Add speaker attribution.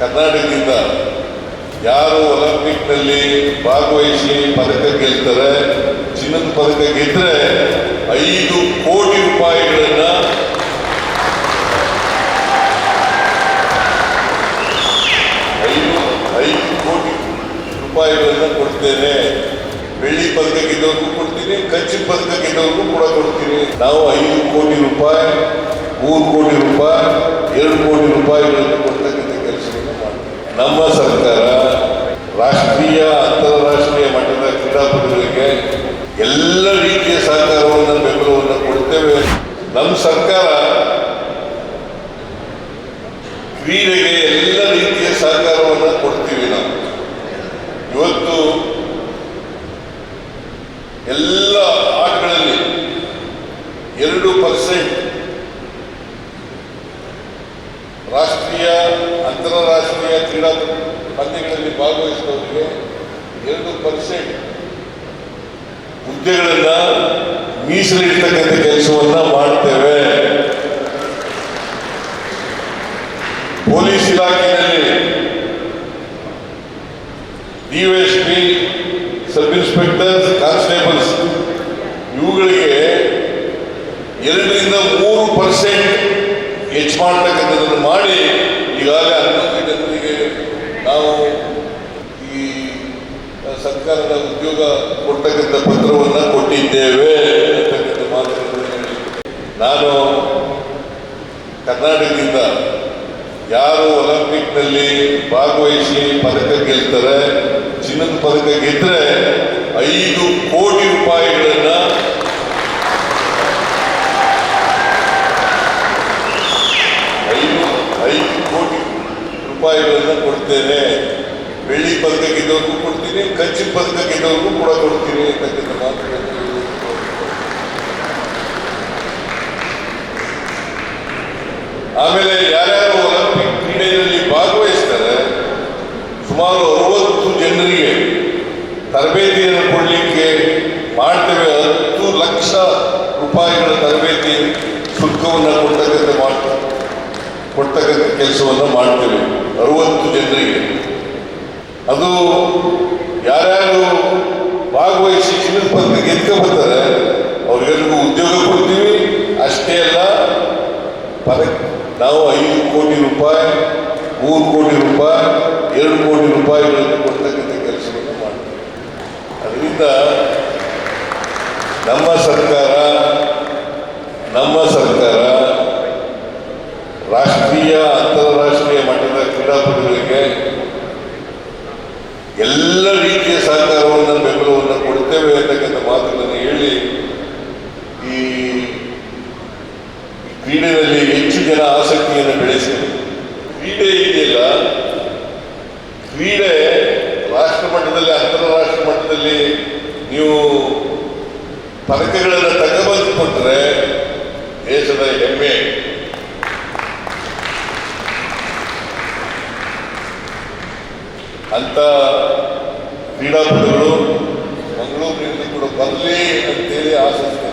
Speaker 1: ಕರ್ನಾಟಕದಿಂದ ಯಾರು ಒಲಿಂಪಿಕ್ನಲ್ಲಿ ಭಾಗವಹಿಸಿ ಪದಕ ಗೆಲ್ತಾರೆ, ಚಿನ್ನದ ಪದಕ ಗೆದ್ದರೆ ಐದು ಕೋಟಿ ರೂಪಾಯಿಗಳನ್ನು ಐದು ಐದು ಕೋಟಿ ರೂಪಾಯಿಗಳನ್ನು ಕೊಡ್ತೇನೆ. ಬೆಳ್ಳಿ ಪದಕ ಗೆದ್ದವ್ರಿಗೂ ಕೊಡ್ತೀನಿ, ಕಂಚಿನ ಪದಕ ಗೆದ್ದವ್ರಿಗೂ ಕೂಡ ಕೊಡ್ತೀನಿ. ನಾವು ಐದು ಕೋಟಿ ರೂಪಾಯಿ, ಮೂರು ಕೋಟಿ ರೂಪಾಯಿ, ಎರಡು ಕೋಟಿ ರೂಪಾಯಿಗಳನ್ನು ನಮ್ಮ ಸರ್ಕಾರ ರಾಷ್ಟ್ರೀಯ, ಅಂತಾರಾಷ್ಟ್ರೀಯ ಮಟ್ಟದ ಕ್ರೀಡಾಪಟುಗಳಿಗೆ ಎಲ್ಲ ರೀತಿಯ ಸಹಕಾರವನ್ನು ಬೆಂಬಲವನ್ನು ಕೊಡ್ತೇವೆ. ನಮ್ಮ ಸರ್ಕಾರ ಕ್ರೀಡೆಗೆ ಎಲ್ಲ ರೀತಿಯ ಸಹಕಾರವನ್ನು ಕೊಡ್ತೀವಿ ನಾವು. ಇವತ್ತು ಎಲ್ಲ ಆಟಗಳಲ್ಲಿ ಎರಡು ಪರ್ಸೆಂಟ್ ರಾಷ್ಟ್ರೀಯ, ಅಂತಾರಾಷ್ಟ್ರೀಯ ಕ್ರೀಡಾ ಪಂದ್ಯಗಳಲ್ಲಿ ಭಾಗವಹಿಸಿದವರಿಗೆ ಎರಡು ಪರ್ಸೆಂಟ್ ಹುದ್ದೆಗಳನ್ನ ಮೀಸಲಿಡ್ತಕ್ಕಂಥ ಕೆಲಸವನ್ನ ಮಾಡ್ತೇವೆ. ಪೊಲೀಸ್ ಇಲಾಖೆಯಲ್ಲಿ ಡಿವೈಎಸ್ಪಿ ಸಬ್ ಇನ್ಸ್ಪೆಕ್ಟರ್ಸ್, ಕಾನ್ಸ್ಟೇಬಲ್ಸ್, ಇವುಗಳಿಗೆ ಎರಡರಿಂದ ಮೂರು ಪರ್ಸೆಂಟ್ ಹೆಚ್ಚು ಮಾಡ್ತಕ್ಕಂಥದ್ದನ್ನು ಮಾಡಿ ಈಗಾಗಲೇ ಹನ್ನೊಂದು ಜನರಿಗೆ ನಾವು ಈ ಸರ್ಕಾರದ ಉದ್ಯೋಗ ಕೊಡ್ತಕ್ಕಂಥ ಪತ್ರವನ್ನು ಕೊಟ್ಟಿದ್ದೇವೆ ಅಂತಕ್ಕಂಥ ಮಾತುಗಳನ್ನು ನಾನು ಕರ್ನಾಟಕದಿಂದ ಯಾರು ಒಲಿಂಪಿಕ್ನಲ್ಲಿ ಭಾಗವಹಿಸಿ ಪದಕ ಗೆಲ್ತಾರೆ, ಚಿನ್ನದ ಪದಕ ಗೆದ್ರೆ ಐದು ಕೋಟಿ ರೂಪಾಯಿಗಳನ್ನ ಐದು ಐದು ಕೋಟಿ ರೂಪಾಯಿಗಳನ್ನ ಕೊಡ್ತೇನೆ. ಬೆಳ್ಳಿ ಪದಕ ಗೆದ್ದವ್ರಿಗೂ ಕೊಡ್ತೀನಿ, ಕಂಚಿನ ಪದಕ ಗೆದ್ದವ್ರಿಗೂ ಕೂಡ ಕೊಡ್ತೀನಿ ಅಂತಕ್ಕಂಥ ಮಾತುಗಳನ್ನು. ಆಮೇಲೆ ಯಾರ್ಯಾರು ಒಲಿಂಪಿಕ್ ಕ್ರೀಡೆಯಲ್ಲಿ ಭಾಗವಹಿಸ್ತಾರೆ, ಸುಮಾರು ಅರವತ್ತು ಜನರಿಗೆ ತರಬೇತಿಯನ್ನು ಕೊಡಲಿಕ್ಕೆ ಮಾಡ್ತೇವೆ. ಹತ್ತು ಲಕ್ಷ ರೂಪಾಯಿಗಳ ತರಬೇತಿ ಶುಲ್ಕವನ್ನು ಕೊಡ್ತಕ್ಕಂಥ ಮಾಡ್ ಕೊಡ್ತಕ್ಕಂಥ ಕೆಲಸವನ್ನು ಮಾಡ್ತೇವೆ, ಅರವತ್ತು ಜನರಿಗೆ. ಅದು ಯಾರ್ಯಾರು ಭಾಗವಹಿಸಿ ಚಿನ್ನದ ಪದಕ ಗೆದ್ಕೊ ಬರ್ತಾರೆ, ಅವ್ರಿಗೆಲ್ರಿಗೂ ಉದ್ಯೋಗ ಕೊಡ್ತೀವಿ. ಅಷ್ಟೇ ಅಲ್ಲ ಪದ ನಾವು ಐದು ಕೋಟಿ ರೂಪಾಯಿ, ಮೂರು ಕೋಟಿ ರೂಪಾಯಿ, ಎರಡು ಕೋಟಿ ರೂಪಾಯಿಗಳನ್ನು ಕೊಡ್ತಕ್ಕಂಥ ಕೆಲಸವನ್ನು ಮಾಡ್ತೀವಿ. ಅದರಿಂದ ನಮ್ಮ ಸರ್ಕಾರ ನಮ್ಮ ಸರ್ಕಾರ ರಾಷ್ಟ್ರೀಯ ಅಂತಾರಾಷ್ಟ್ರೀಯ ಮಟ್ಟದ ಕ್ರೀಡಾಪಟುಗಳಿಗೆ ಎಲ್ಲ ರೀತಿಯ ಸಹಕಾರವನ್ನು ಬೆಂಬಲವನ್ನು ಕೊಡ್ತೇವೆ ಅಂತಕ್ಕಂಥ ಮಾತುಗಳನ್ನು ಹೇಳಿ ಈ ಕ್ರೀಡೆಯಲ್ಲಿ ಹೆಚ್ಚು ಜನ ಆಸಕ್ತಿಯನ್ನು ಬೆಳೆಸಿ ಕ್ರೀಡೆ ಇದೆಯಲ್ಲ ಕ್ರೀಡೆ ರಾಷ್ಟ್ರ ಮಟ್ಟದಲ್ಲಿ, ಅಂತಾರಾಷ್ಟ್ರ ಮಟ್ಟದಲ್ಲಿ ನೀವು ಪದಕಗಳನ್ನು ತಗಬಂದು ಕೊಟ್ಟರೆ ದೇಶದ ಹೆಮ್ಮೆ. ಅಂತ ಕ್ರೀಡಾಪಟುಗಳು ಮಂಗಳೂರಿನಿಂದ ಕೂಡ ಬರಲಿ ಅಂತೇಳಿ ಆಸಕ್ತಿ